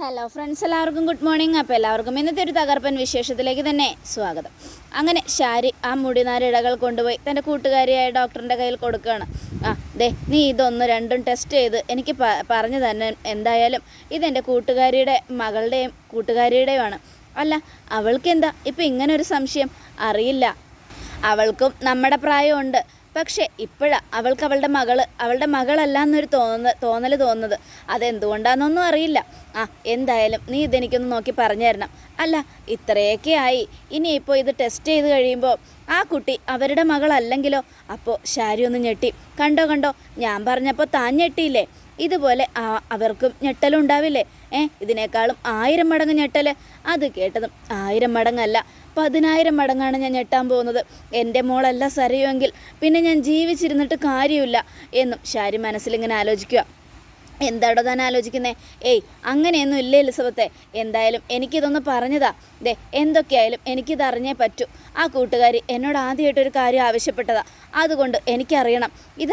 Hello friends എല്ലാവർക്കും good morning അപ്പോൾ എല്ലാവർക്കും ഇന്നത്തെ ഒരു തകർപ്പൻ വിശേഷത്തിലേക്ക് തന്നെ സ്വാഗതം. അങ്ങനെ ഷാരി ആ മുടിനാരിഴകൾ കൊണ്ടുപോയി തന്റെ കൂട്ടുകാരിയായ ഡോക്ടറിന്റെ കയ്യിൽ കൊടുക്കുകയാണ്. ആ ദേ നീ ഇതൊന്ന് രണ്ടും ടെസ്റ്റ് ചെയ്ത് എനിക്ക് പറഞ്ഞു തന്നെ എന്തായാലും ഇതെന്റെ കൂട്ടുകാരിയുടെ മകളുടെയും കൂട്ടുകാരിയുടെയുമാണ്. അല്ല അവൾക്കെന്താ? ഇപ്പം ഇങ്ങനെ ഒരു സംശയം അറിയില്ല. അവൾക്കും നമ്മുടെ പ്രായമുണ്ട്. പക്ഷേ ഇപ്പോഴാണ് അവൾക്ക് അവളുടെ മകൾ അവളുടെ മകളല്ല എന്നൊരു തോന്നുന്ന തോന്നൽ തോന്നുന്നത്. അതെന്തുകൊണ്ടാണെന്നൊന്നും അറിയില്ല. ആ എന്തായാലും നീ ഇതെനിക്കൊന്ന് നോക്കി പറഞ്ഞു തരണം. അല്ല ഇത്രയൊക്കെ ആയി. ഇനിയിപ്പോൾ ഇത് ടെസ്റ്റ് ചെയ്ത് കഴിയുമ്പോൾ ആ കുട്ടി അവരുടെ മകളല്ലെങ്കിലോ? അപ്പോൾ ശാരി ഒന്ന് ഞെട്ടി. കണ്ടോ കണ്ടോ? ഞാൻ പറഞ്ഞപ്പോൾ താൻ ഞെട്ടിയില്ലേ? ഇതുപോലെ അവർക്കും ഞെട്ടലുണ്ടാവില്ലേ? ഏ ഇതിനേക്കാളും ആയിരം മടങ്ങ് ഞെട്ടൽ അത് കേട്ടതും ആയിരം മടങ്ങല്ല. പതിനായിരം മടങ്ങാണ് ഞാൻ ഞെട്ടാൻ പോകുന്നത്. എന്റെ മോളല്ല സരയുമെങ്കിൽ പിന്നെ ഞാൻ ജീവിച്ചിരുന്നിട്ട് കാര്യമില്ല എന്നും ഷാരി മനസ്സിലിങ്ങനെ ആലോചിക്കുക. എന്താടോ താൻ ആലോചിക്കുന്നേ? ഏയ് അങ്ങനെയൊന്നും ഇല്ല എലിസബത്തെ? എന്തായാലും എനിക്കിതൊന്ന് പറഞ്ഞതാ. ദേ എന്തൊക്കെയായാലും എനിക്കിത് അറിഞ്ഞേ പറ്റൂ. ആ കൂട്ടുകാരി എന്നോട് ആദ്യമായിട്ടൊരു കാര്യം ആവശ്യപ്പെട്ടതാ. അതുകൊണ്ട് എനിക്കറിയണം. ഇത്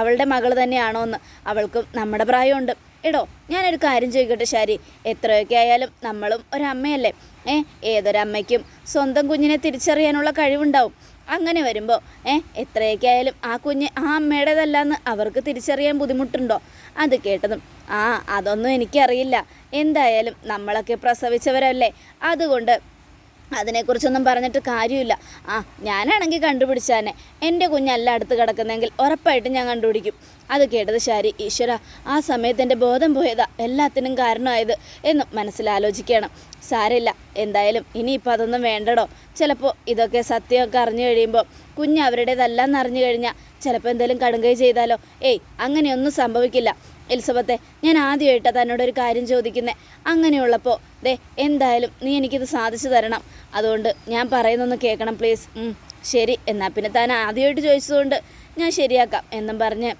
അവളുടെ മകൾ തന്നെയാണോ എന്ന് അവൾക്കും നമ്മുടെ പ്രായമുണ്ട്. എടോ ഞാനൊരു കാര്യം ചോദിക്കട്ടെ ശാരി. എത്രയൊക്കെ ആയാലും നമ്മളും ഒരമ്മയല്ലേ? ഏ ഏതൊരമ്മയ്ക്കും സ്വന്തം കുഞ്ഞിനെ തിരിച്ചറിയാനുള്ള കഴിവുണ്ടാവും. അങ്ങനെ വരുമ്പോൾ ഏ എത്രയൊക്കെ ആയാലും ആ കുഞ്ഞ് ആ അമ്മയുടേതല്ലാന്ന് അവർക്ക് തിരിച്ചറിയാൻ ബുദ്ധിമുട്ടുണ്ടോ? അത് കേട്ടതും ആ അതൊന്നും എനിക്കറിയില്ല. എന്തായാലും നമ്മളൊക്കെ പ്രസവിച്ചവരല്ലേ? അതുകൊണ്ട് അതിനെക്കുറിച്ചൊന്നും പറഞ്ഞിട്ട് കാര്യമില്ല. ആ ഞാനാണെങ്കിൽ കണ്ടുപിടിച്ചാനെ. എന്റെ കുഞ്ഞല്ല അടുത്ത് കിടക്കുന്നെങ്കിൽ ഉറപ്പായിട്ടും ഞാൻ കണ്ടുപിടിക്കും. അത് കേട്ടത് ശാരി ഈശ്വര ആ സമയത്ത് എന്റെ ബോധം പോയതാ. എല്ലാത്തിനും കാരണമായത് എന്നും മനസ്സിലാലോചിക്കണം. സാരമില്ല എന്തായാലും ഇനിയിപ്പോൾ അതൊന്നും വേണ്ടടോ. ചിലപ്പോൾ ഇതൊക്കെ സത്യമൊക്കെ അറിഞ്ഞു കഴിയുമ്പോൾ കുഞ്ഞ് അവരുടേതല്ലെന്ന് അറിഞ്ഞു കഴിഞ്ഞാൽ ചിലപ്പോൾ എന്തെങ്കിലും കടുങ്കൈ ചെയ്താലോ. ഏയ് അങ്ങനെയൊന്നും സംഭവിക്കില്ല. എലിസബത്തെ ഞാൻ ആദ്യമായിട്ടാണ് തന്നോട് ഒരു കാര്യം ചോദിക്കുന്നത് അങ്ങനെയുള്ളപ്പോൾ ദേ എന്തായാലും നീ എനിക്കിത് സാധിച്ചു തരണം. അതുകൊണ്ട് ഞാൻ പറയുന്നൊന്ന് കേൾക്കണം പ്ലീസ് ശരി. എന്നാൽ പിന്നെ താൻ ആദ്യമായിട്ട് ചോദിച്ചതുകൊണ്ട് ഞാൻ ശരിയാക്കാം എന്നും പറഞ്ഞ്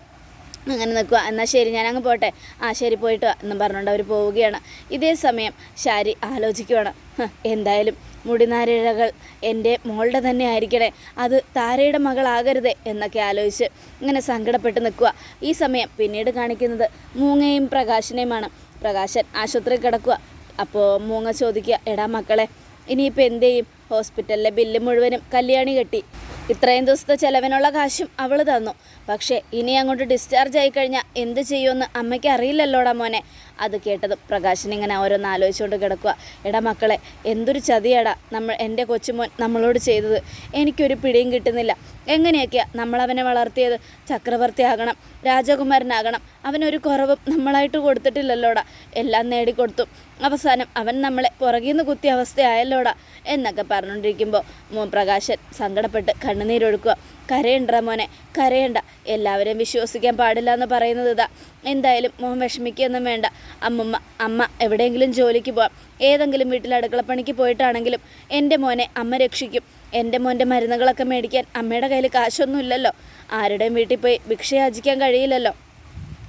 അങ്ങനെ നിൽക്കുക. എന്നാൽ ശരി ഞാൻ അങ്ങ് പോട്ടെ. ആ ശരി പോയിട്ട് എന്നും പറഞ്ഞുകൊണ്ട് അവർ പോവുകയാണ്. ഇതേ സമയം ശാരി ആലോചിക്കുകയാണ് എന്തായാലും മുടിനാരിഴകൾ എന്റെ മോളുടെ തന്നെ ആയിരിക്കണേ. അത് താരയുടെ മകളാകരുതേ എന്നൊക്കെ ആലോചിച്ച് ഇങ്ങനെ സങ്കടപ്പെട്ട് നിൽക്കുക. ഈ സമയം പിന്നീട് കാണിക്കുന്നത് മൂങ്ങയും പ്രകാശനെയുമാണ്. പ്രകാശൻ ആശുപത്രി കിടക്കുക. അപ്പോൾ മൂങ്ങ ചോദിക്കുക എടാ മക്കളെ ഇനിയിപ്പോൾ എന്ത് ചെയ്യും? ഹോസ്പിറ്റലിലെ ബില്ല് മുഴുവനും കല്യാണി കെട്ടി. ഇത്രയും ദിവസത്തെ ചെലവിനുള്ള കാശും അവൾ തന്നു. പക്ഷേ ഇനി അങ്ങോട്ട് ഡിസ്ചാർജ് ആയി കഴിഞ്ഞാൽ എന്ത് ചെയ്യുമെന്ന് അമ്മയ്ക്ക് അറിയില്ലല്ലോടാ മോനെ. അത് കേട്ടത് പ്രകാശൻ ഇങ്ങനെ ഓരോന്ന് ആലോചിച്ചുകൊണ്ട് കിടക്കുക എടാ മക്കളെ എന്തൊരു ചതിയടാ നമ്മൾ എന്റെ കൊച്ചുമോൻ നമ്മളോട് ചെയ്തത്. എനിക്കൊരു പിടിയും കിട്ടുന്നില്ല. എങ്ങനെയൊക്കെയാണ് നമ്മളവനെ വളർത്തിയത്? ചക്രവർത്തി ആകണം രാജകുമാരനാകണം. അവനൊരു കുറവും നമ്മളായിട്ട് കൊടുത്തിട്ടില്ലല്ലോടാ. എല്ലാം നേടിക്കൊടുത്തു. അവസാനം അവൻ നമ്മളെ പുറകിൽ നിന്ന് കുത്തിയ അവസ്ഥയായല്ലോടാ. എന്നൊക്കെ പറഞ്ഞുകൊണ്ടിരിക്കുമ്പോൾ പ്രകാശൻ സങ്കടപ്പെട്ട് കണ്ണുനീരൊഴുക്കുക കരയണ്ട മോനെ കരയണ്ട. എല്ലാവരെയും വിശ്വസിക്കാൻ പാടില്ല എന്ന് പറയുന്നത് ഇതാ. എന്തായാലും മോൻ വിഷമിക്കുകയൊന്നും വേണ്ട. അമ്മമ്മ അമ്മ എവിടെയെങ്കിലും ജോലിക്ക് പോവാം. ഏതെങ്കിലും വീട്ടിൽ അടുക്കളപ്പണിക്ക് പോയിട്ടാണെങ്കിലും എന്റെ മോനെ അമ്മ രക്ഷിക്കും. എന്റെ മോന്റെ മരുന്നുകളൊക്കെ മേടിക്കാൻ അമ്മയുടെ കയ്യിൽ കാശൊന്നും ഇല്ലല്ലോ. ആരുടെയും വീട്ടിൽ പോയി ഭിക്ഷയാചിക്കാൻ കഴിയില്ലല്ലോ.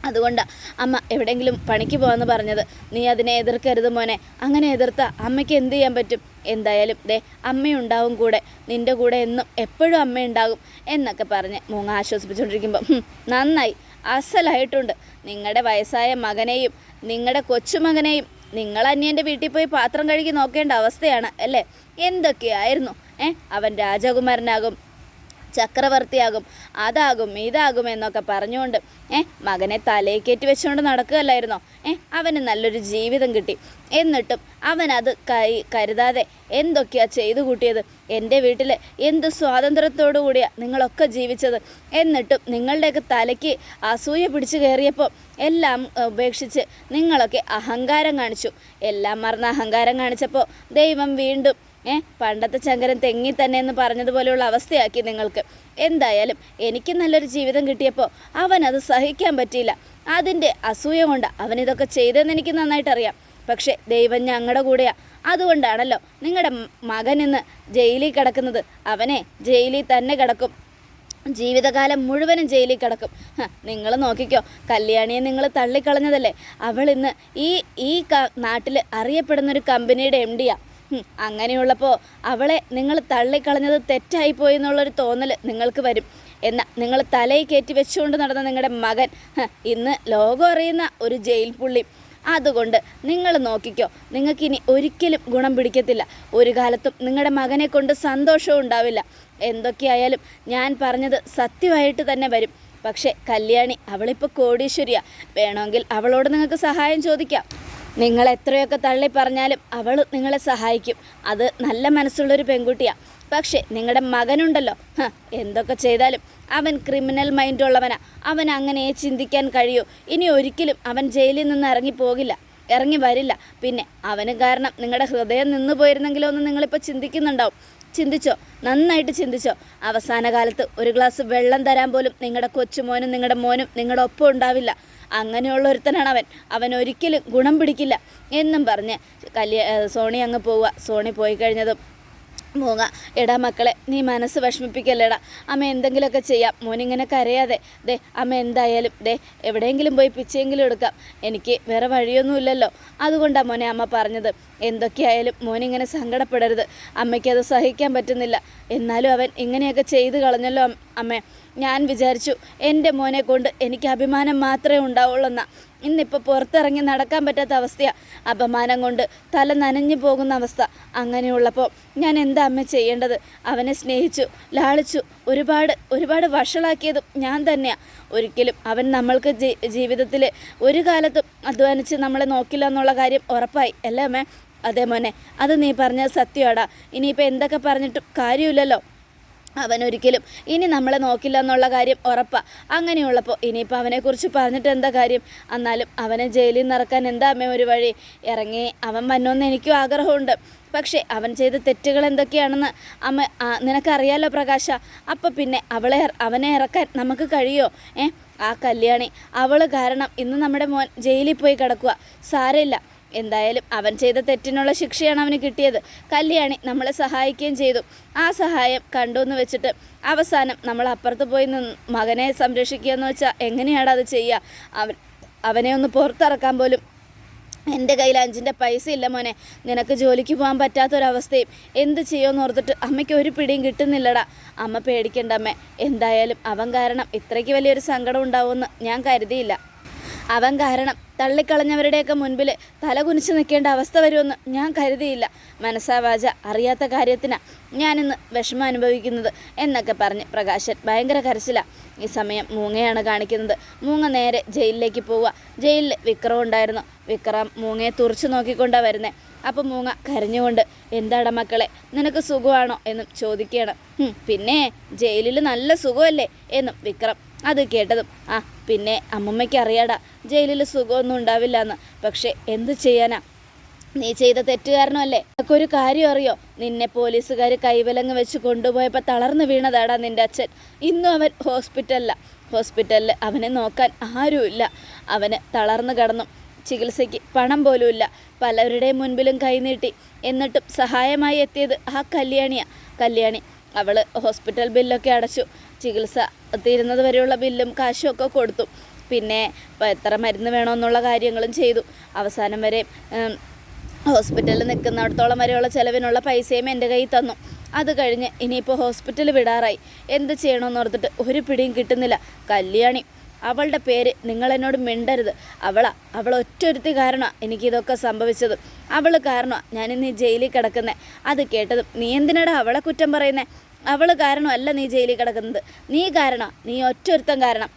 അതുകൊണ്ടാ അമ്മ എവിടെയെങ്കിലും പണിക്ക് പോകാമെന്ന് പറഞ്ഞത്. നീ അതിനെ എതിർക്കരുത് മോനെ. അങ്ങനെ എതിർത്ത അമ്മയ്ക്ക് എന്ത് ചെയ്യാൻ പറ്റും? എന്തായാലും ദേ അമ്മയുണ്ടാവും കൂടെ. നിന്റെ കൂടെ എന്നും എപ്പോഴും അമ്മയുണ്ടാകും എന്നൊക്കെ പറഞ്ഞ് മൂങ്ങ ആശ്വസിപ്പിച്ചുകൊണ്ടിരിക്കുമ്പോൾ നന്നായി. അസലായിട്ടുണ്ട്. നിങ്ങളുടെ വയസ്സായ മകനെയും നിങ്ങളുടെ കൊച്ചുമകനെയും നിങ്ങൾ അന്യന്റെ വീട്ടിൽ പോയി പാത്രം കഴുകി നോക്കേണ്ട അവസ്ഥയാണ് അല്ലേ? എന്തൊക്കെയായിരുന്നു? ഏ അവൻ രാജകുമാരനാകും ചക്രവർത്തിയാകും. അതാകും ഇതാകും എന്നൊക്കെ പറഞ്ഞുകൊണ്ട് ഏ മകനെ തലയിൽ കയറ്റി വെച്ചുകൊണ്ട് നടക്കുകയല്ലായിരുന്നോ? ഏ അവന് നല്ലൊരു ജീവിതം കിട്ടി. എന്നിട്ടും അവനത് കൈ കരുതാതെ എന്തൊക്കെയാ ചെയ്തു കൂട്ടിയത്? എന്റെ വീട്ടിൽ എന്ത് സ്വാതന്ത്ര്യത്തോടു കൂടിയാണ് നിങ്ങളൊക്കെ ജീവിച്ചത്? എന്നിട്ടും നിങ്ങളുടെയൊക്കെ തലയ്ക്ക് അസൂയ പിടിച്ചു കയറിയപ്പോൾ എല്ലാം ഉപേക്ഷിച്ച് നിങ്ങളൊക്കെ അഹങ്കാരം കാണിച്ചു. എല്ലാം മറന്ന അഹങ്കാരം കാണിച്ചപ്പോൾ ദൈവം വീണ്ടും ഏ? പണ്ടത്തെ ചങ്കരൻ തെങ്ങി തന്നെ എന്ന് പറഞ്ഞതുപോലെയുള്ള അവസ്ഥയാക്കി നിങ്ങൾക്ക്. എന്തായാലും എനിക്ക് നല്ലൊരു ജീവിതം കിട്ടിയപ്പോൾ അവൻ അത് സഹിക്കാൻ പറ്റിയില്ല. അതിന്റെ അസൂയ കൊണ്ട് അവൻ ഇതൊക്കെ ചെയ്തതെന്ന് എനിക്ക് നന്നായിട്ട് അറിയാം പക്ഷേ ദൈവം ഞങ്ങളുടെ കൂടെയാ. അതുകൊണ്ടാണല്ലോ നിങ്ങളുടെ മകൻ ഇന്ന് ജയിലിൽ കിടക്കുന്നത്. അവനെ ജയിലിൽ തന്നെ കിടക്കും. ജീവിതകാലം മുഴുവനും ജയിലിൽ കിടക്കും. നിങ്ങൾ നോക്കിക്കോ. കല്യാണിയെ നിങ്ങൾ തള്ളിക്കളഞ്ഞതല്ലേ? അവൾ ഇന്ന് ഈ ഈ നാട്ടിൽ അറിയപ്പെടുന്ന ഒരു കമ്പനിയുടെ എം ഡിയാണ് അങ്ങനെയുള്ളപ്പോൾ അവളെ നിങ്ങൾ തള്ളിക്കളഞ്ഞത് തെറ്റായിപ്പോയി എന്നുള്ളൊരു തോന്നൽ നിങ്ങൾക്ക് വരും. എന്നാൽ നിങ്ങൾ തലയിൽ കയറ്റി വെച്ചുകൊണ്ട് നടന്ന നിങ്ങളുടെ മകൻ ഇന്ന് ലോകം അറിയുന്ന ഒരു ജയിൽ പുള്ളി. അതുകൊണ്ട് നിങ്ങൾ നോക്കിക്കോ നിങ്ങൾക്കിനി ഒരിക്കലും ഗുണം പിടിക്കത്തില്ല. ഒരു കാലത്തും നിങ്ങളുടെ മകനെ കൊണ്ട് സന്തോഷവും ഉണ്ടാവില്ല. എന്തൊക്കെയായാലും ഞാൻ പറഞ്ഞത് സത്യമായിട്ട് തന്നെ വരും. പക്ഷേ കല്യാണി അവളിപ്പോൾ കോടീശ്വരിയാണ് വേണമെങ്കിൽ അവളോട് നിങ്ങൾക്ക് സഹായം ചോദിക്കാം. നിങ്ങൾ എത്രയൊക്കെ തള്ളി പറഞ്ഞാലും അവൾ നിങ്ങളെ സഹായിക്കും. അത് നല്ല മനസ്സുള്ളൊരു പെൺകുട്ടിയാണ് പക്ഷേ നിങ്ങളുടെ മകനുണ്ടല്ലോ. എന്തൊക്കെ ചെയ്താലും അവൻ ക്രിമിനൽ മൈൻഡ് ഉള്ളവനാ അവൻ അങ്ങനെ ചിന്തിക്കാൻ കഴിയൂ. ഇനി ഒരിക്കലും അവൻ ജയിലിൽ നിന്ന് ഇറങ്ങി പോകില്ല. ഇറങ്ങി വരില്ല. പിന്നെ അവന് കാരണം നിങ്ങളുടെ ഹൃദയം നിന്നു പോയിരുന്നെങ്കിലോ എന്ന് നിങ്ങളിപ്പോൾ ചിന്തിക്കുന്നുണ്ടാവും. ചിന്തിച്ചോ? നന്നായിട്ട് ചിന്തിച്ചോ? അവസാന കാലത്ത് ഒരു ഗ്ലാസ് വെള്ളം തരാൻ പോലും നിങ്ങളുടെ കൊച്ചുമോനും നിങ്ങളുടെ മോനും നിങ്ങളുടെ ഒപ്പം ഉണ്ടാവില്ല. അങ്ങനെയുള്ള ഒരുത്തനാണ് അവൻ അവൻ ഒരിക്കലും ഗുണം പിടിക്കില്ല എന്നും പറഞ്ഞ് കല്യാ സോണി അങ്ങ് പോവുക. സോണി പോയി കഴിഞ്ഞതും മൂങ്ങ. എടാ മക്കളെ നീ മനസ്സ് വിഷമിപ്പിക്കല്ലേടാ. അമ്മ എന്തെങ്കിലുമൊക്കെ ചെയ്യാം. മോനിങ്ങനെ കരയാതെ ദേ അമ്മ എന്തായാലും ദേ എവിടെയെങ്കിലും പോയി പിച്ചയെങ്കിലും എടുക്കാം. എനിക്ക് വേറെ വഴിയൊന്നുമില്ലല്ലോ. അതുകൊണ്ടാണ് മോനെ അമ്മ പറഞ്ഞത്. എന്തൊക്കെയായാലും മോനിങ്ങനെ സങ്കടപ്പെടരുത്. അമ്മയ്ക്കത് സഹിക്കാൻ പറ്റുന്നില്ല. എന്നാലും അവൻ ഇങ്ങനെയൊക്കെ ചെയ്തു കളഞ്ഞല്ലോ അമ്മ. ഞാൻ വിചാരിച്ചു എന്റെ മോനെ കൊണ്ട് എനിക്ക് അഭിമാനം മാത്രമേ ഉണ്ടാവുള്ളൂ എന്നാ ഇന്നിപ്പോൾ പുറത്തിറങ്ങി നടക്കാൻ പറ്റാത്ത അവസ്ഥയാണ് അപമാനം കൊണ്ട് തല നനഞ്ഞു പോകുന്ന അവസ്ഥ അങ്ങനെയുള്ളപ്പോൾ ഞാൻ എന്താ അമ്മ ചെയ്യേണ്ടത്? അവനെ സ്നേഹിച്ചു ലാളിച്ചു ഒരുപാട് ഒരുപാട് വഷളാക്കിയതും ഞാൻ തന്നെയാണ് ഒരിക്കലും അവൻ നമ്മൾക്ക് ജീവിതത്തിൽ ഒരു കാലത്തും അധ്വാനിച്ച് നമ്മളെ നോക്കില്ല എന്നുള്ള കാര്യം ഉറപ്പായി. അല്ലേ അമ്മേ? അതേ മോനെ അത് നീ പറഞ്ഞത് സത്യമാടാ ഇനിയിപ്പോൾ എന്തൊക്കെ പറഞ്ഞിട്ടും കാര്യമില്ലല്ലോ. അവൻ ഒരിക്കലും ഇനി നമ്മളെ നോക്കില്ല എന്നുള്ള കാര്യം ഉറപ്പാണ് അങ്ങനെയുള്ളപ്പോൾ ഇനിയിപ്പോൾ അവനെക്കുറിച്ച് പറഞ്ഞിട്ട് എന്താ കാര്യം? എന്നാലും അവനെ ജയിലിൽ നിന്ന് ഇറക്കാൻ എന്താ അമ്മ ഒരു വഴി? ഇറങ്ങി അവൻ വന്നോന്ന് എനിക്കും ആഗ്രഹമുണ്ട്. പക്ഷേ അവൻ ചെയ്ത തെറ്റുകൾ എന്തൊക്കെയാണെന്ന് അമ്മ നിനക്കറിയാലോ പ്രകാശ? അപ്പം പിന്നെ അവളെ അവനെ ഇറക്കാൻ നമുക്ക് കഴിയോ? ഏ? ആ കല്യാണി അവൾ കാരണം ഇന്ന് നമ്മുടെ മോൻ ജയിലിൽ പോയി കിടക്കുക സാരമില്ല. എന്തായാലും അവൻ ചെയ്ത തെറ്റിനുള്ള ശിക്ഷയാണ് അവന് കിട്ടിയത്. കല്യാണി നമ്മളെ സഹായിക്കുകയും ചെയ്തു. ആ സഹായം കണ്ടു എന്ന് വെച്ചിട്ട് അവസാനം നമ്മൾ അപ്പുറത്ത് പോയി നിന്ന് മകനെ സംരക്ഷിക്കുക എന്ന് വെച്ചാൽ എങ്ങനെയാണ് അത് ചെയ്യുക അവൻ അവനെ ഒന്ന് പുറത്തിറക്കാൻ പോലും എന്റെ കയ്യിൽ അഞ്ചിന്റെ പൈസ ഇല്ല മോനെ. നിനക്ക് ജോലിക്ക് പോകാൻ പറ്റാത്തൊരവസ്ഥയും എന്ത് ചെയ്യുമെന്ന് ഓർത്തിട്ട് അമ്മയ്ക്ക് ഒരു പിടിയും കിട്ടുന്നില്ലടാ. അമ്മ പേടിക്കണ്ട അമ്മേ. എന്തായാലും അവൻ കാരണം ഇത്രയ്ക്ക് വലിയൊരു സങ്കടം ഉണ്ടാവുമെന്ന് ഞാൻ കരുതിയില്ല. അവൻ കാരണം. തള്ളിക്കളഞ്ഞവരുടെയൊക്കെ മുൻപിൽ തല കുനിച്ച് നിൽക്കേണ്ട അവസ്ഥ വരുമെന്ന് ഞാൻ കരുതിയില്ല. മനസ്സാവാച അറിയാത്ത കാര്യത്തിനാണ് ഞാനിന്ന് വിഷമം അനുഭവിക്കുന്നത് എന്നൊക്കെ പറഞ്ഞ് പ്രകാശൻ ഭയങ്കര കരച്ചിലാണ് ഈ സമയം മൂങ്ങയാണ് കാണിക്കുന്നത്. മൂങ്ങ നേരെ ജയിലിലേക്ക് പോവുക. ജയിലിൽ വിക്രം ഉണ്ടായിരുന്നു. വിക്രം മൂങ്ങയെ തുറച്ചു നോക്കിക്കൊണ്ടാണ് വരുന്നത് അപ്പം മൂങ്ങ കരഞ്ഞുകൊണ്ട് എന്താടാ മക്കളെ നിനക്ക് സുഖമാണോ? എന്നും ചോദിക്കുകയാണ്. പിന്നെ ജയിലിൽ നല്ല സുഖമല്ലേ? എന്നും വിക്രം അത് കേട്ടതും ആ പിന്നെ അമ്മമ്മയ്ക്ക് അറിയാടാ ജയിലിൽ സുഖമൊന്നും ഉണ്ടാവില്ല എന്ന് പക്ഷെ എന്ത് ചെയ്യാനാ? നീ ചെയ്ത തെറ്റുകാരനല്ലേ? നിനക്ക് ഒരു കാര്യം അറിയോ? നിന്നെ പോലീസുകാർ കൈവലങ്ങ് വെച്ച് കൊണ്ടുപോയപ്പോൾ തളർന്നു വീണതാടാ നിന്റെ അച്ഛൻ. ഇന്നും അവൻ ഹോസ്പിറ്റലില്ല ഹോസ്പിറ്റലിൽ അവനെ നോക്കാൻ ആരുമില്ല. അവന് തളർന്നു കടന്നു. ചികിത്സയ്ക്ക് പണം പോലുമില്ല. പലരുടെയും മുൻപിലും കൈനീട്ടി എന്നിട്ടും സഹായമായി എത്തിയത് ആ കല്യാണിയാ. കല്യാണി അവൾ ഹോസ്പിറ്റൽ ബില്ലൊക്കെ അടച്ചു. ചികിത്സ തീരുന്നത് വരെയുള്ള ബില്ലും കാശും ഒക്കെ കൊടുത്തു. പിന്നെ എത്ര മരുന്ന് വേണമെന്നുള്ള കാര്യങ്ങളും ചെയ്തു. അവസാനം വരെ ഹോസ്പിറ്റലിൽ നിൽക്കുന്നിടത്തോളം വരെയുള്ള ചിലവിനുള്ള പൈസയും എന്റെ കയ്യിൽ തന്നു. അത് കഴിഞ്ഞ് ഇനിയിപ്പോൾ ഹോസ്പിറ്റൽ വിടാറായി. എന്ത് ചെയ്യണമെന്ന് ഓർത്തിട്ട് ഒരു പിടിയും കിട്ടുന്നില്ല. കല്യാണി അവളുടെ പേര് നിങ്ങൾ എന്നോട് മിണ്ടരുത്. അവളാ അവൾ ഒറ്റൊരുത്തി കാരണമാണ് എനിക്കിതൊക്കെ സംഭവിച്ചത്. അവൾ കാരണമാണ് ഞാനിന്ന് ജയിലിൽ കിടക്കുന്നത് അത് കേട്ടതും നീ എന്തിനാടാ അവളെ കുറ്റം പറയുന്നേ? അവൾ കാരണമല്ല നീ ജയിലിൽ കിടക്കുന്നത്. നീ കാരണം നീ ഒറ്റൊരുത്തൻ കാരണം.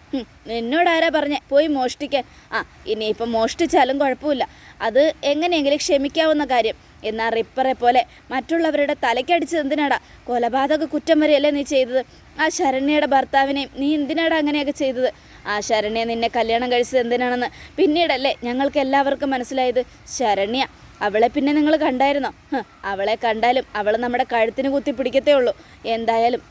നിന്നോടാരാ പറഞ്ഞേ? പോയി മോഷ്ടിക്കാൻ. ആ ഇനിയിപ്പം മോഷ്ടിച്ചാലും കുഴപ്പമില്ല. അത് എങ്ങനെയെങ്കിലും ക്ഷമിക്കാവുന്ന കാര്യം. എന്നാൽ റിപ്പറെ പോലെ മറ്റുള്ളവരുടെ തലയ്ക്കടിച്ചത് എന്തിനാടാ? കൊലപാതക കുറ്റം വരെയല്ലേ നീ ചെയ്തത്? ആ ശരണ്യയുടെ ഭർത്താവിനെയും നീ എന്തിനാടാ അങ്ങനെയൊക്കെ ചെയ്തത്? ആ ശരണ്യ നിന്നെ കല്യാണം കഴിച്ചത് എന്തിനാണെന്ന് പിന്നീടല്ലേ ഞങ്ങൾക്ക് എല്ലാവർക്കും മനസ്സിലായത്? ശരണ്യ അവളെ പിന്നെ നിങ്ങൾ കണ്ടായിരുന്നോ? അവളെ കണ്ടാലും അവൾ നമ്മുടെ കഴുത്തിന് കുത്തി പിടിക്കത്തേ ഉള്ളൂ. എന്തായാലും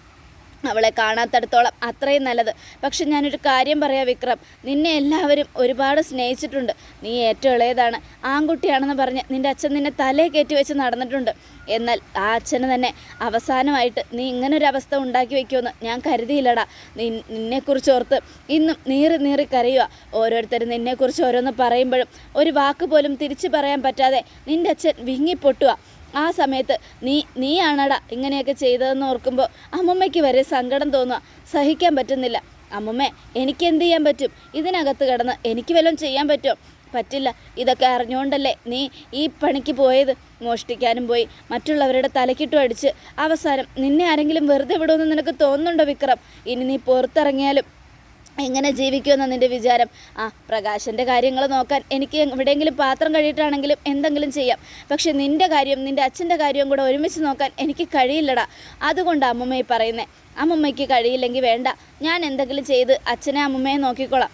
അവളെ കാണാത്തടത്തോളം അത്രയും നല്ലത്. പക്ഷെ ഞാനൊരു കാര്യം പറയാം വിക്രം. നിന്നെ എല്ലാവരും ഒരുപാട് സ്നേഹിച്ചിട്ടുണ്ട്. നീ ഏറ്റവും ഇളയതാണ്. ആൺകുട്ടിയാണെന്ന് പറഞ്ഞ് നിന്റെ അച്ഛൻ നിന്നെ തലേ കയറ്റി വെച്ച് നടന്നിട്ടുണ്ട്. എന്നാൽ ആ അച്ഛന് തന്നെ അവസാനമായിട്ട് നീ ഇങ്ങനൊരു അവസ്ഥ ഉണ്ടാക്കി വെക്കുമെന്ന് ഞാൻ കരുതിയില്ലടാ. നീ നിന്നെക്കുറിച്ച് ഓർത്ത് ഇന്നും നീറി നീറി കരയുക ഓരോരുത്തരും നിന്നെക്കുറിച്ച് ഓരോന്ന് പറയുമ്പോഴും ഒരു വാക്ക് പോലും തിരിച്ചു പറയാൻ പറ്റാതെ നിന്റെ അച്ഛൻ വിങ്ങിപ്പൊട്ടുക ആ സമയത്ത് നീ നീയാണടാ ഇങ്ങനെയൊക്കെ ചെയ്തതെന്ന് ഓർക്കുമ്പോൾ അമ്മമ്മയ്ക്ക് വരെ സങ്കടം തോന്നുക. സഹിക്കാൻ പറ്റുന്നില്ല. അമ്മമ്മ എനിക്ക് എന്ത് ചെയ്യാൻ പറ്റും? ഇതിനകത്ത് കിടന്ന് എനിക്ക് വല്ലതും ചെയ്യാൻ പറ്റുമോ? പറ്റില്ല. ഇതൊക്കെ അറിഞ്ഞുകൊണ്ടല്ലേ നീ ഈ പണിക്ക് പോയത്? മോഷ്ടിക്കാനും പോയി. മറ്റുള്ളവരുടെ തലക്കിട്ടും അടിച്ച് അവസാനം നിന്നെ ആരെങ്കിലും വെറുതെ വിടുമെന്ന് നിനക്ക് തോന്നുന്നുണ്ടോ വിക്രം? ഇനി നീ പുറത്തിറങ്ങിയാലും എങ്ങനെ ജീവിക്കുമെന്ന് നിന്റെ വിചാരം? ആ പ്രകാശന്റെ കാര്യങ്ങൾ നോക്കാൻ എനിക്ക് എവിടെയെങ്കിലും പാത്രം കഴിയിട്ടാണെങ്കിലും എന്തെങ്കിലും ചെയ്യാം. പക്ഷെ നിന്റെ കാര്യം നിന്റെ അച്ഛന്റെ കാര്യവും കൂടെ ഒരുമിച്ച് നോക്കാൻ എനിക്ക് കഴിയില്ലടാ. അതുകൊണ്ട് ഈ പറയുന്നേ. അമ്മമ്മയ്ക്ക് കഴിയില്ലെങ്കിൽ വേണ്ട. ഞാൻ എന്തെങ്കിലും ചെയ്ത് അച്ഛനെ അമ്മമ്മയെ നോക്കിക്കോളാം.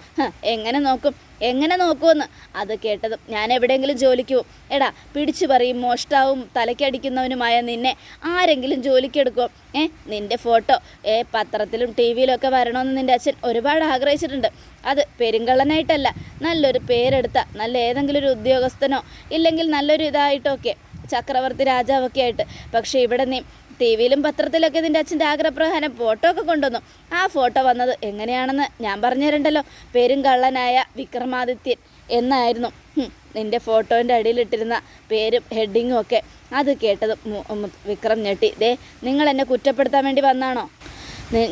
എങ്ങനെ നോക്കും? എങ്ങനെ നോക്കുമെന്ന് അത് കേട്ടതും ഞാൻ എവിടെയെങ്കിലും ജോലിക്ക് പോവും. എടാ പിടിച്ചു പറയും മോഷ്ടാവും തലയ്ക്കടിക്കുന്നവനുമായ നിന്നെ. ആരെങ്കിലും ജോലിക്ക് എടുക്കുമോ ഏ നിന്റെ ഫോട്ടോ. ഏ പത്രത്തിലും ടി വിയിലൊക്കെ വരണമെന്ന് നിന്റെ അച്ഛൻ ഒരുപാട് ആഗ്രഹിച്ചിട്ടുണ്ട്. അത് പെരുങ്കള്ളനായിട്ടല്ല. നല്ലൊരു പേരെടുത്ത നല്ല ഏതെങ്കിലും ഒരു ഉദ്യോഗസ്ഥനോ ഇല്ലെങ്കിൽ നല്ലൊരു ഇതായിട്ടോ ഒക്കെ ചക്രവർത്തി രാജാവൊക്കെ ആയിട്ട്. പക്ഷേ ഇവിടെ നീ ടി വിയിലും പത്രത്തിലൊക്കെ ഇതിന്റെ അച്ഛന്റെ ആഗ്രഹപ്രകാരം ഫോട്ടോ ഒക്കെ കൊണ്ടുവന്നു. ആ ഫോട്ടോ വന്നത് എങ്ങനെയാണെന്ന് ഞാൻ പറഞ്ഞുതരണ്ടല്ലോ. കള്ളനായ വിക്രമാദിത്യൻ എന്നായിരുന്നു. നിന്റെ ഫോട്ടോന്റെ അടിയിലിട്ടിരുന്ന പേരും ഹെഡിങ്ങും ഒക്കെ. അത് കേട്ടത് വിക്രം ഞെട്ടി. ദേ നിങ്ങൾ എന്നെ കുറ്റപ്പെടുത്താൻ വേണ്ടി വന്നാണോ?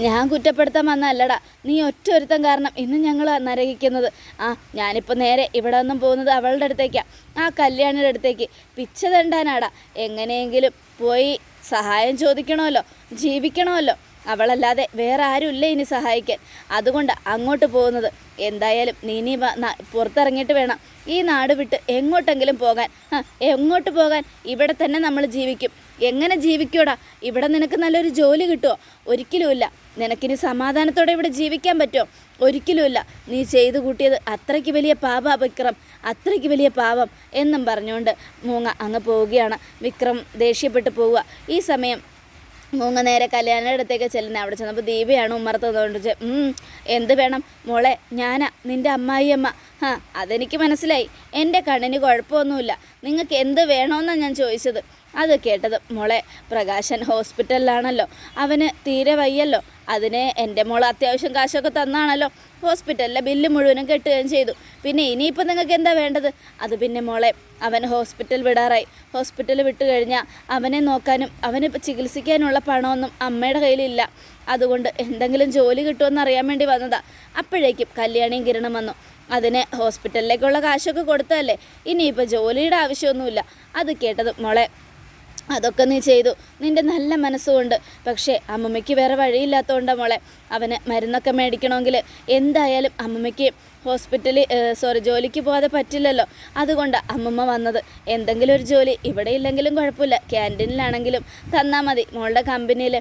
ഞാൻ കുറ്റപ്പെടുത്താൻ വന്നല്ലടാ നീ ഒറ്റ ഒരുത്തം കാരണം ഇന്ന് ഞങ്ങൾ നരകിക്കുന്നത്. ആ ഞാനിപ്പോൾ നേരെ ഇവിടെ നിന്നും പോകുന്നത് അവളുടെ അടുത്തേക്കാണ് ആ കല്യാണിയുടെ അടുത്തേക്ക്. പിച്ച തണ്ടാനാടാ എങ്ങനെയെങ്കിലും പോയി സഹായം ചോദിക്കണമല്ലോ ജീവിക്കണമല്ലോ. അവളല്ലാതെ വേറെ ആരുമില്ല ഇനി സഹായിക്കാൻ? അതുകൊണ്ട് അങ്ങോട്ട് പോകുന്നത് എന്തായാലും നീ വ- പുറത്തിറങ്ങിയിട്ട് വേണം. ഈ നാട് വിട്ട് എങ്ങോട്ടെങ്കിലും പോകാൻ. എങ്ങോട്ട് പോകാൻ? ഇവിടെ തന്നെ നമ്മൾ ജീവിക്കും. എങ്ങനെ ജീവിക്കൂടാ? ഇവിടെ നിനക്ക് നല്ലൊരു ജോലി കിട്ടുമോ ഒരിക്കലുമില്ല. നിനക്കിനി സമാധാനത്തോടെ ഇവിടെ ജീവിക്കാൻ പറ്റുമോ? ഒരിക്കലുമില്ല നീ ചെയ്തു കൂട്ടിയത് അത്രയ്ക്ക് വലിയ പാപ വിക്രം അത്രയ്ക്ക് വലിയ പാപം എന്നും പറഞ്ഞുകൊണ്ട് മൂങ്ങ അങ്ങ് പോവുകയാണ്. വിക്രം ദേഷ്യപ്പെട്ട് പോവുക. ഈ സമയം മൂങ്ങ നേരെ കല്യാണ അടുത്തേക്ക് ചെല്ലുന്നത് അവിടെ ചെന്നപ്പോൾ ദീപയാണ് ഉമ്മറത്ത് തോന്നിച്ച് എന്ത് വേണം? മോളെ ഞാനാ നിന്റെ അമ്മായിയമ്മ. ആ അതെനിക്ക് മനസ്സിലായി. എന്റെ കണ്ണിന് കുഴപ്പമൊന്നുമില്ല. നിങ്ങൾക്ക് എന്ത് വേണമെന്നാണ് ഞാൻ ചോദിച്ചത്. അത് കേട്ടത് മോളെ പ്രകാശൻ ഹോസ്പിറ്റലിലാണല്ലോ. അവന് തീരെ വയ്യല്ലോ. അതിന് എന്റെ മോൾ അത്യാവശ്യം കാശൊക്കെ തന്നാണല്ലോ. ഹോസ്പിറ്റലിലെ ബില്ല് മുഴുവനും കെട്ടുകയും ചെയ്തു. പിന്നെ ഇനിയിപ്പോൾ നിങ്ങൾക്ക് എന്താ വേണ്ടത്? അത് പിന്നെ മോളെ അവൻ ഹോസ്പിറ്റൽ വിടാറായി. ഹോസ്പിറ്റൽ വിട്ടു കഴിഞ്ഞാൽ അവനെ നോക്കാനും അവന് ചികിത്സിക്കാനുള്ള പണമൊന്നും അമ്മയുടെ കയ്യിലില്ല. അതുകൊണ്ട് എന്തെങ്കിലും ജോലി കിട്ടുമെന്ന് അറിയാൻ വേണ്ടി വന്നതാ. അപ്പോഴേക്കും കല്യാണിയും കിരണം വന്നു. അതിന് ഹോസ്പിറ്റലിലേക്കുള്ള കാശൊക്കെ കൊടുത്തതല്ലേ? ഇനിയിപ്പോൾ ജോലിയുടെ ആവശ്യമൊന്നുമില്ല. അത് കേട്ടത് മോളെ അതൊക്കെ നീ ചെയ്തു. നിന്റെ നല്ല മനസ്സുകൊണ്ട്. പക്ഷേ അമ്മമ്മയ്ക്ക് വേറെ വഴിയില്ലാത്തതുകൊണ്ടാണ് മോളെ. അവന് മരുന്നൊക്കെ മേടിക്കണമെങ്കിൽ എന്തായാലും അമ്മമ്മയ്ക്ക് ഹോസ്പിറ്റലിൽ സോറി ജോലിക്ക് പോകാതെ പറ്റില്ലല്ലോ. അതുകൊണ്ട് അമ്മമ്മ വന്നത്. എന്തെങ്കിലും ഒരു ജോലി ഇവിടെ ഇല്ലെങ്കിലും കുഴപ്പമില്ല. ക്യാന്റീനിലാണെങ്കിലും തന്നാൽ മതി. മോളുടെ കമ്പനിയിൽ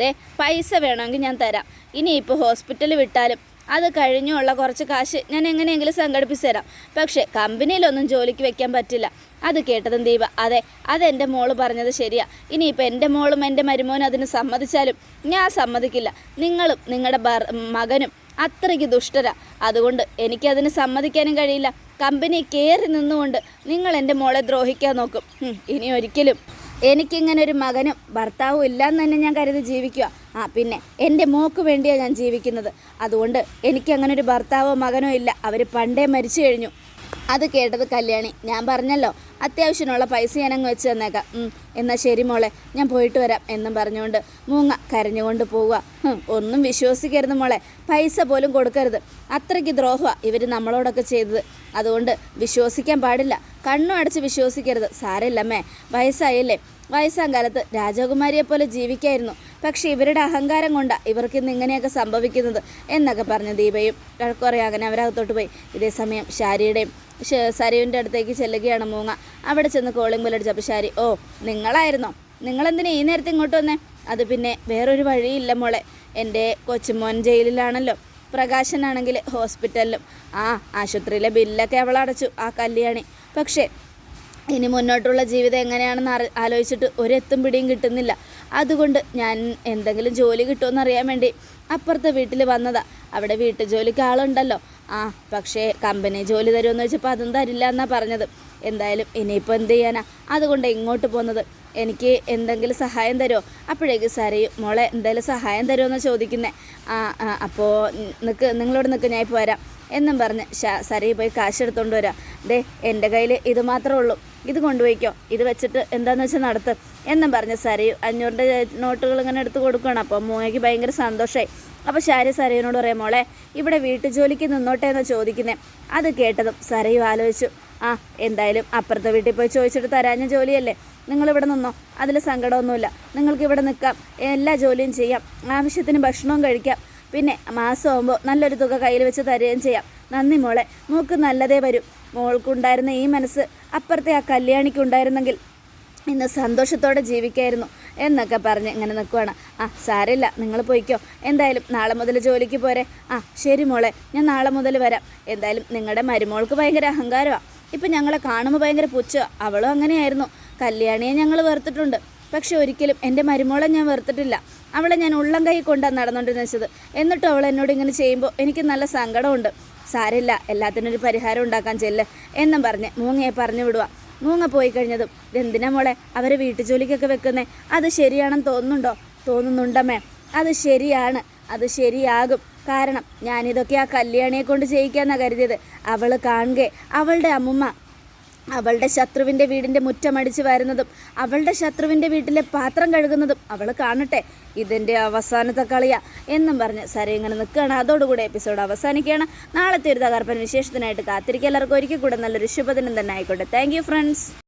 ദേ പൈസ വേണമെങ്കിൽ ഞാൻ തരാം. ഇനിയിപ്പോൾ ഹോസ്പിറ്റൽ വിട്ടാലും അത് കഴിഞ്ഞുള്ള കുറച്ച് കാശ് ഞാൻ എങ്ങനെയെങ്കിലും സംഘടിപ്പിച്ചു തരാം. പക്ഷേ കമ്പനിയിലൊന്നും ജോലിക്ക് വെക്കാൻ പറ്റില്ല. അത് കേട്ടതും ദീപ അതെ അതെന്റെ മോൾ പറഞ്ഞത് ശരിയാ. ഇനിയിപ്പോൾ എന്റെ മോളും എന്റെ മരുമോനും അതിന് സമ്മതിച്ചാലും ഞാൻ സമ്മതിക്കില്ല. നിങ്ങളും നിങ്ങളുടെ മകനും അത്രയ്ക്ക് ദുഷ്ടരാ. അതുകൊണ്ട് എനിക്കതിന് സമ്മതിക്കാനും കഴിയില്ല. കമ്പനി കയറി നിന്നുകൊണ്ട് നിങ്ങൾ എന്റെ മോളെ ദ്രോഹിക്കാൻ നോക്കും. ഇനി ഒരിക്കലും. എനിക്കിങ്ങനെ ഒരു മകനും ഭർത്താവും ഇല്ലാന്ന് തന്നെ ഞാൻ കരുതി ജീവിക്കുക ആ പിന്നെ എന്റെ മോക്ക് വേണ്ടിയാണ് ഞാൻ ജീവിക്കുന്നത്. അതുകൊണ്ട് എനിക്കങ്ങനെ ഒരു ഭർത്താവോ മകനോ ഇല്ല. അവർ പണ്ടേ മരിച്ചു കഴിഞ്ഞു. അത് കേട്ടത് കല്യാണി. ഞാൻ പറഞ്ഞല്ലോ അത്യാവശ്യമുള്ള പൈസ ഞാനങ്ങ് വെച്ച് തന്നേക്കാം. എന്നാൽ ശരി മോളെ ഞാൻ പോയിട്ട് വരാം എന്നും പറഞ്ഞുകൊണ്ട് മൂങ്ങ കരഞ്ഞുകൊണ്ട് പോവുക. ഒന്നും വിശ്വസിക്കരുത് മോളെ പൈസ പോലും കൊടുക്കരുത്. അത്രയ്ക്ക് ദ്രോഹമാണ് ഇവർ നമ്മളോടൊക്കെ ചെയ്തത്. അതുകൊണ്ട് വിശ്വസിക്കാൻ പാടില്ല കണ്ണും അടച്ച് വിശ്വസിക്കരുത്. സാരമില്ലമ്മേ വയസ്സായല്ലേ? വയസ്സാം കാലത്ത് രാജകുമാരിയെ പോലെ ജീവിക്കായിരുന്നു. പക്ഷേ ഇവരുടെ അഹങ്കാരം കൊണ്ടാണ് ഇവർക്ക് ഇന്ന് ഇങ്ങനെയൊക്കെ സംഭവിക്കുന്നത് എന്നൊക്കെ പറഞ്ഞ ദീപയും കുറേ അങ്ങനെ അവരകത്തോട്ട് പോയി. ഇതേ സമയം ശാരിയുടെയും സരിവിന്റെ അടുത്തേക്ക് ചെല്ലുകയാണ് മൂങ്ങ. അവിടെ ചെന്ന് കോളിംഗ് ബെല്ലടിച്ചപ്പോൾ ശാരി ഓ നിങ്ങളായിരുന്നോ? നിങ്ങളെന്തിനാ ഈ നേരത്തെ ഇങ്ങോട്ട് വന്നേ? അത് പിന്നെ വേറൊരു വഴിയില്ല മോളെ. എന്റെ കൊച്ചുമോൻ ജയിലിലാണല്ലോ. പ്രകാശനാണെങ്കിൽ ഹോസ്പിറ്റലിലും. ആ ആശുപത്രിയിലെ ബില്ലൊക്കെ അവൾ അടച്ചു. ആ കല്യാണി. പക്ഷേ ഇനി മുന്നോട്ടുള്ള ജീവിതം എങ്ങനെയാണെന്ന് അറി ആലോചിച്ചിട്ട് ഒരെത്തും പിടിയും കിട്ടുന്നില്ല. അതുകൊണ്ട് ഞാൻ എന്തെങ്കിലും ജോലി കിട്ടുമെന്ന് അറിയാൻ വേണ്ടി അപ്പുറത്തെ വീട്ടിൽ വന്നതാ. അവിടെ വീട്ടു ജോലിക്ക് ആളുണ്ടല്ലോ. ആ പക്ഷേ കമ്പനി ജോലി തരുമെന്ന് വെച്ചപ്പോൾ അതും തരില്ല എന്നാണ് പറഞ്ഞത്. എന്തായാലും ഇനിയിപ്പോൾ എന്ത് ചെയ്യാനാ? അതുകൊണ്ട് ഇങ്ങോട്ട് പോകുന്നത്? എനിക്ക് എന്തെങ്കിലും സഹായം തരുമോ? അപ്പോഴേക്ക് സരയും മോളെ എന്തെങ്കിലും സഹായം തരുമോ ചോദിക്കുന്നത് ആ അപ്പോൾ നിൽക്ക് നിങ്ങളോട് നിൽക്ക് ഞാൻ ഇപ്പോൾ വരാം. എന്നും പറഞ്ഞ് സരയിൽ പോയി കാശ് എടുത്തുകൊണ്ട് വരാം. ദേ എന്റെ കയ്യിൽ ഇത് മാത്രമേ ഉള്ളൂ. ഇത് കൊണ്ടുപോയിക്കോ. ഇത് വെച്ചിട്ട് എന്താണെന്ന് വെച്ചാൽ നടത്ത്. എന്നും പറഞ്ഞ് സരയു അഞ്ഞൂറിന്റെ നോട്ടുകൾ ഇങ്ങനെ എടുത്ത് കൊടുക്കുകയാണ് അപ്പോൾ മോയ്ക്ക് ഭയങ്കര സന്തോഷമായി അപ്പോൾ ശാരി സരയുനോട് പറയാം മോളെ ഇവിടെ വീട്ടുജോലിക്ക് നിന്നോട്ടെ എന്ന് ചോദിക്കുന്നത് അത് കേട്ടതും സരയു ആലോചിച്ചു. ആ എന്തായാലും അപ്പുറത്തെ വീട്ടിൽ പോയി ചോദിച്ചിട്ട് തരാഞ്ഞ ജോലിയല്ലേ? നിങ്ങളിവിടെ നിന്നോ? അതിൽ സങ്കടമൊന്നുമില്ല. നിങ്ങൾക്ക് ഇവിടെ നിൽക്കാം. എല്ലാ ജോലിയും ചെയ്യാം. ആവശ്യത്തിന് ഭക്ഷണവും കഴിക്കാം. പിന്നെ മാസമാകുമ്പോൾ നല്ലൊരു തുക കയ്യിൽ വെച്ച് തരുകയും ചെയ്യാം. നന്ദി മോളെ. മോൾക്ക് നല്ലതേ വരും. മോൾക്കുണ്ടായിരുന്ന ഈ മനസ്സ് അപ്പുറത്തെ ആ കല്യാണിക്കുണ്ടായിരുന്നെങ്കിൽ ഇന്ന് സന്തോഷത്തോടെ ജീവിക്കായിരുന്നു എന്നൊക്കെ പറഞ്ഞ് ഇങ്ങനെ നിൽക്കുവാണ്. ആ സാരമില്ല. നിങ്ങൾ പോയിക്കോ. എന്തായാലും നാളെ മുതൽ ജോലിക്ക് പോരെ. ആ ശരി മോളെ. ഞാൻ നാളെ മുതൽ വരാം. എന്തായാലും നിങ്ങളുടെ മരുമോൾക്ക് ഭയങ്കര അഹങ്കാരമാണ് ഇപ്പം ഞങ്ങളെ കാണുമ്പോൾ ഭയങ്കര പുച്ഛ അവളും അങ്ങനെയായിരുന്നു. കല്യാണിയെ ഞങ്ങൾ വെറുത്തിട്ടുണ്ട്. പക്ഷെ ഒരിക്കലും എന്റെ മരുമോളെ ഞാൻ വെറുത്തിട്ടില്ല. അവളെ ഞാൻ ഉള്ളം കൈ കൊണ്ടാണ് നടന്നുകൊണ്ടിരുന്നത്. വെച്ചത് എന്നിട്ടും അവൾ എന്നോട് ഇങ്ങനെ ചെയ്യുമ്പോൾ എനിക്ക് നല്ല സങ്കടമുണ്ട്. സാരില്ല എല്ലാത്തിനും ഒരു പരിഹാരം ഉണ്ടാക്കാൻ ചെല്ല് എന്നും പറഞ്ഞ് മൂങ്ങയെ പറഞ്ഞു വിടുക മൂങ്ങ പോയി കഴിഞ്ഞതും എന്തിനാ മോളെ? അവരെ വീട്ടു ജോലിക്കൊക്കെ വെക്കുന്നേ. അത് ശരിയാണെന്ന് തോന്നുന്നുണ്ടോ? തോന്നുന്നുണ്ടമ്മേ. അത് ശരിയാണ്. അത് ശരിയാകും. കാരണം ഞാനിതൊക്കെ ആ കല്യാണിയെ കൊണ്ട് ചെയ്യിക്കാന്നാണ് കരുതിയത്. അവൾ കാണുകെ. അവളുടെ അമ്മുമ്മ അവളുടെ ശത്രുവിന്റെ വീടിന്റെ മുറ്റമടിച്ച് വരുന്നതും അവളുടെ ശത്രുവിന്റെ വീട്ടിലെ പാത്രം കഴുകുന്നതും അവൾ കാണട്ടെ. ഇതിന്റെ അവസാനത്തെ കളിയാ എന്നും പറഞ്ഞ് സര ഇങ്ങനെ നിൽക്കുകയാണ്. അതോടുകൂടി എപ്പിസോഡ് അവസാനിക്കുകയാണ്. നാളത്തെ ഒരു തകർപ്പൻ വിശേഷത്തിനായിട്ട് കാത്തിരിക്കുക. എല്ലാവർക്കും ഒരിക്കൽ കൂടെ നല്ലൊരു ശുഭദിനം തന്നെ ആയിക്കോട്ടെ. Thank friends